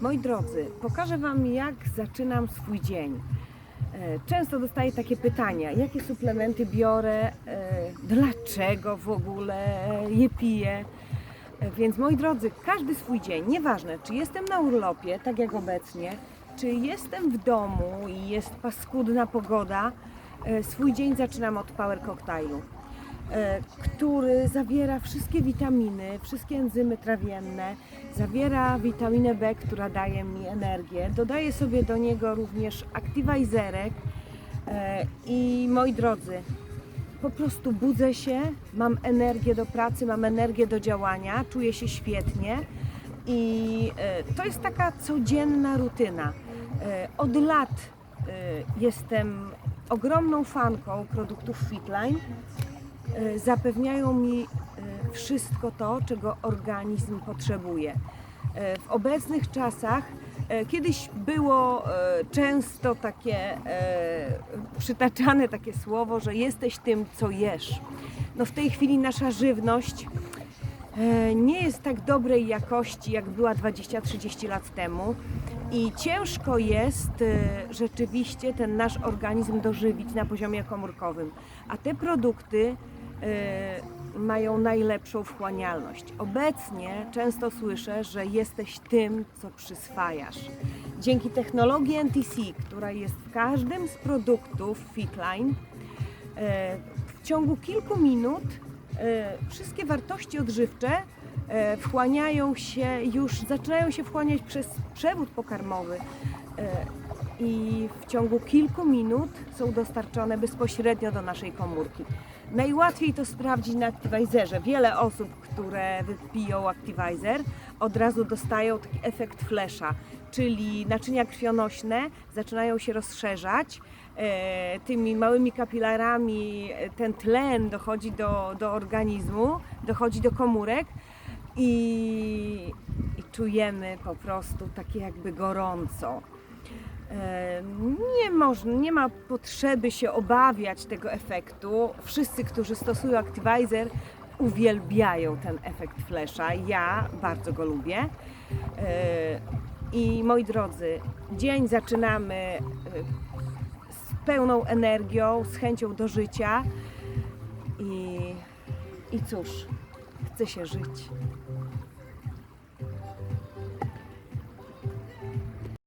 Moi drodzy, pokażę Wam, jak zaczynam swój dzień. E, Często dostaję takie pytania, jakie suplementy biorę, e, dlaczego w ogóle je piję. E, Więc moi drodzy, każdy swój dzień, nieważne czy jestem na urlopie, tak jak obecnie, czy jestem w domu i jest paskudna pogoda, swój dzień zaczynam od Power Cocktailu, e, który zawiera wszystkie witaminy, wszystkie enzymy trawienne, zawiera witaminę B, która daje mi energię. Dodaję sobie do niego również aktywajzerek e, i moi drodzy, po prostu budzę się, mam energię do pracy, mam energię do działania, czuję się świetnie i e, to jest taka codzienna rutyna. E, Od lat e, jestem ogromną fanką produktów Fitline. E, Zapewniają mi e, wszystko to, czego organizm potrzebuje. E, W obecnych czasach kiedyś było często takie przytaczane takie słowo, że jesteś tym, co jesz. No w tej chwili nasza żywność nie jest tak dobrej jakości, jak była 20-30 lat temu. I ciężko jest rzeczywiście ten nasz organizm dożywić na poziomie komórkowym. A te produkty mają najlepszą wchłanialność. Obecnie często słyszę, że jesteś tym, co przyswajasz. Dzięki technologii NTC, która jest w każdym z produktów Fitline, e, w ciągu kilku minut e, wszystkie wartości odżywcze wchłaniają się, już zaczynają się wchłaniać przez przewód pokarmowy i w ciągu kilku minut są dostarczone bezpośrednio do naszej komórki. Najłatwiej to sprawdzić na Activizerze. Wiele osób, które wypiją Activizer, od razu dostają taki efekt flesza, czyli naczynia krwionośne zaczynają się rozszerzać. E, tymi małymi kapilarami ten tlen dochodzi do, do organizmu, dochodzi do komórek i, i czujemy po prostu takie jakby gorąco. Nie, można, nie ma potrzeby się obawiać tego efektu. Wszyscy, którzy stosują Activizer, uwielbiają ten efekt flesza. Ja bardzo go lubię. E, I moi drodzy, dzień zaczynamy e, z pełną energią, z chęcią do życia. I, i cóż, chce się żyć.